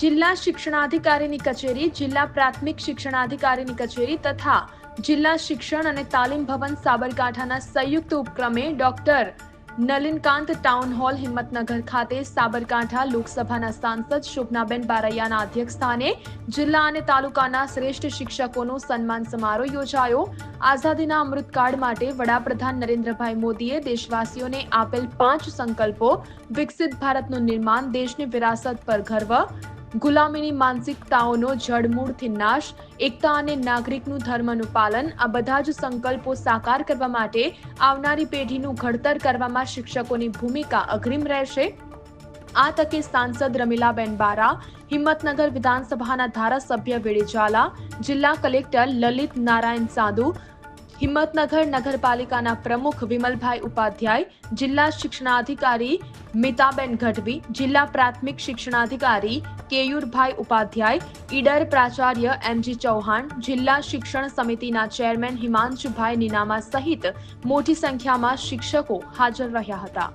જિલ્લા શિક્ષણાધિકારીની કચેરી, જિલ્લા પ્રાથમિક શિક્ષણાધિકારીની કચેરી તથા જિલ્લા શિક્ષણ અને તાલીમ ભવન સાબરકાંઠાના સંયુક્ત ઉપક્રમે doctor Nalinkant town hall Himmatnagar ખાતે સાબરકાંઠા લોકસભાના સાંસદ શોભનાબેન બારૈયાના અધ્યક્ષસ્થાને જિલ્લા અને તાલુકાના શ્રેષ્ઠ શિક્ષકોનો સન્માન સમારોહ યોજાયો. આઝાદીના અમૃતકાળ માટે વડાપ્રધાન નરેન્દ્રભાઈ મોદીએ દેશવાસીઓને આપેલ પાંચ સંકલ્પો વિકસિત ભારતનું નિર્માણ, દેશની વિરાસત પર ગર્વ ગુલામીની માનસિકતાઓનો જડમૂળથી નાશ, એકતા અને નાગરિકનું ધર્મનું પાલન, આ બધા જ સંકલ્પો સાકાર કરવા માટે આવનારી પેઢીનું ઘડતર કરવામાં શિક્ષકોની ભૂમિકા અગ્રીમ રહેશે. આ તકે સાંસદ રમીલાબેન બારા, હિંમતનગર વિધાનસભાના ધારાસભ્ય વેળીજાલા જિલ્લા કલેક્ટર લલિત નારાયણ સાધુ હિંમતનગર નગરપાલિકાના પ્રમુખ વિમલભાઈ ઉપાધ્યાય, જિલ્લા શિક્ષણાધિકારી મિતાબેન ગઢવી, જિલ્લા પ્રાથમિક શિક્ષણાધિકારી કેયુરભાઈ ઉપાધ્યાય, ઈડર પ્રાચાર્ય એમજી ચૌહાણ, જિલ્લા શિક્ષણ સમિતિના ચેરમેન હિમાંશુભાઈ નીનામા સહિત મોટી સંખ્યામાં શિક્ષકો હાજર રહ્યા હતા.